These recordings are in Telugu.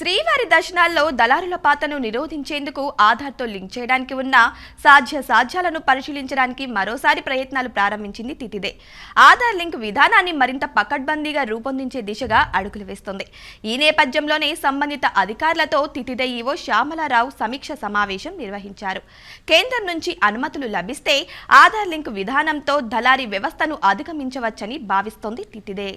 శ్రీవారి దర్శనాల్లో దళారుల పాత్రను నిరోధించేందుకు ఆధార్తో లింక్ చేయడానికి ఉన్న సాధ్య సాధ్యాలను పరిశీలించడానికి మరోసారి ప్రయత్నాలు ప్రారంభించింది తితిదే. ఆధార్ లింక్ విధానాన్ని మరింత పకడ్బందీగా రూపొందించే దిశగా అడుగులు వేస్తుంది. ఈ నేపథ్యంలోనే సంబంధిత అధికారులతో తితిదే ఈవో శ్యామలారావు సమీక్ష సమావేశం నిర్వహించారు. కేంద్రం నుంచి అనుమతులు లభిస్తే ఆధార్ లింక్ విధానంతో దళారీ వ్యవస్థను అధిగమించవచ్చని భావిస్తోంది తితిదే.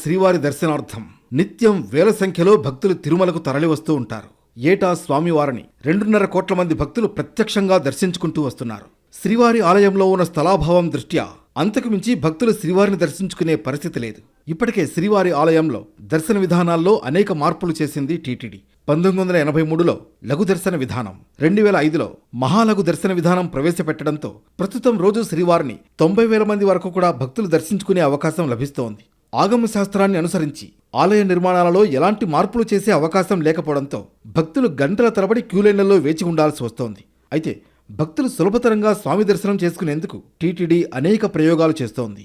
శ్రీవారి దర్శనార్థం. నిత్యం వేల సంఖ్యలో భక్తులు తిరుమలకు తరలివస్తూ ఉంటారు. ఏటా స్వామివారిని రెండున్నర కోట్ల మంది భక్తులు ప్రత్యక్షంగా దర్శించుకుంటూ వస్తున్నారు. శ్రీవారి ఆలయంలో ఉన్న స్థలాభావం దృష్ట్యా అంతకుమించి భక్తులు శ్రీవారిని దర్శించుకునే పరిస్థితి లేదు. ఇప్పటికే శ్రీవారి ఆలయంలో దర్శన విధానాల్లో అనేక మార్పులు చేసింది టీటీడీ. పంతొమ్మిది వందల ఎనభై మూడులో లఘు దర్శన విధానం రెండు వేల ఐదులో మహాలఘు దర్శన విధానం ప్రవేశపెట్టడంతో ప్రస్తుతం రోజు శ్రీవారిని తొంభై వేల మంది వరకు కూడా భక్తులు దర్శించుకునే అవకాశం లభిస్తోంది. ఆగమ శాస్త్రాన్ని అనుసరించి ఆలయ నిర్మాణాలలో ఎలాంటి మార్పులు చేసే అవకాశం లేకపోవడంతో భక్తులు గంటల తరబడి క్యూలైన్లలో వేచి ఉండాల్సి వస్తోంది. అయితే భక్తులు సులభతరంగా స్వామి దర్శనం చేసుకునేందుకు టీటీడీ అనేక ప్రయోగాలు చేస్తోంది.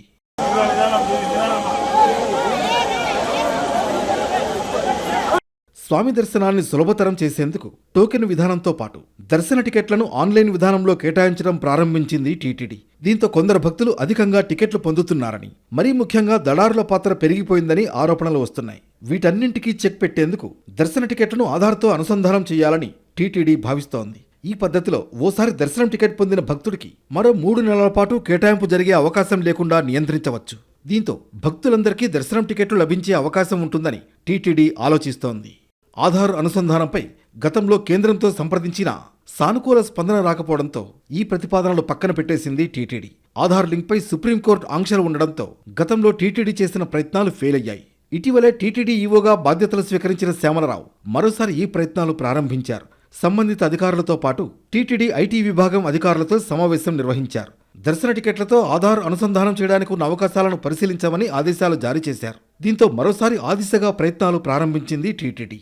స్వామి దర్శనాన్ని సులభతరం చేసేందుకు టోకెన్ విధానంతో పాటు దర్శన టికెట్లను ఆన్లైన్ విధానంలో కేటాయించడం ప్రారంభించింది టీటీడీ. దీంతో కొందరు భక్తులు అధికంగా టికెట్లు పొందుతున్నారని మరీ ముఖ్యంగా దళారుల పాత్ర పెరిగిపోయిందని ఆరోపణలు వస్తున్నాయి. వీటన్నింటికీ చెక్ పెట్టేందుకు దర్శన టికెట్లను ఆధార్తో అనుసంధానం చేయాలని టీటీడీ భావిస్తోంది. ఈ పద్ధతిలో ఓసారి దర్శనం టికెట్ పొందిన భక్తుడికి మరో మూడు నెలల పాటు కేటాయింపు జరిగే అవకాశం లేకుండా నియంత్రించవచ్చు. దీంతో భక్తులందరికీ దర్శనం టికెట్లు లభించే అవకాశం ఉంటుందని టీటీడీ ఆలోచిస్తోంది. ఆధార్ అనుసంధానంపై గతంలో కేంద్రంతో సంప్రదించిన సానుకూల స్పందన రాకపోవడంతో ఈ ప్రతిపాదనలు పక్కన పెట్టేసింది టీటీడీ. ఆధార్ లింక్పై సుప్రీంకోర్టు ఆంక్షలు ఉండడంతో గతంలో టీటీడీ చేసిన ప్రయత్నాలు ఫెయిల్ అయ్యాయి ఇటీవలే టీటీడీ ఈవోగా బాధ్యతలు స్వీకరించిన శ్యామలరావు మరోసారి ఈ ప్రయత్నాలు ప్రారంభించారు. సంబంధిత అధికారులతో పాటు టీటీడీ ఐటీ విభాగం అధికారులతో సమావేశం నిర్వహించారు. దర్శన టికెట్లతో ఆధార్ అనుసంధానం చేయడానికి ఉన్న అవకాశాలను పరిశీలించామని ఆదేశాలు జారీ చేశారు. దీంతో మరోసారి ఆ దిశగా ప్రయత్నాలు ప్రారంభించింది టీటీడీ.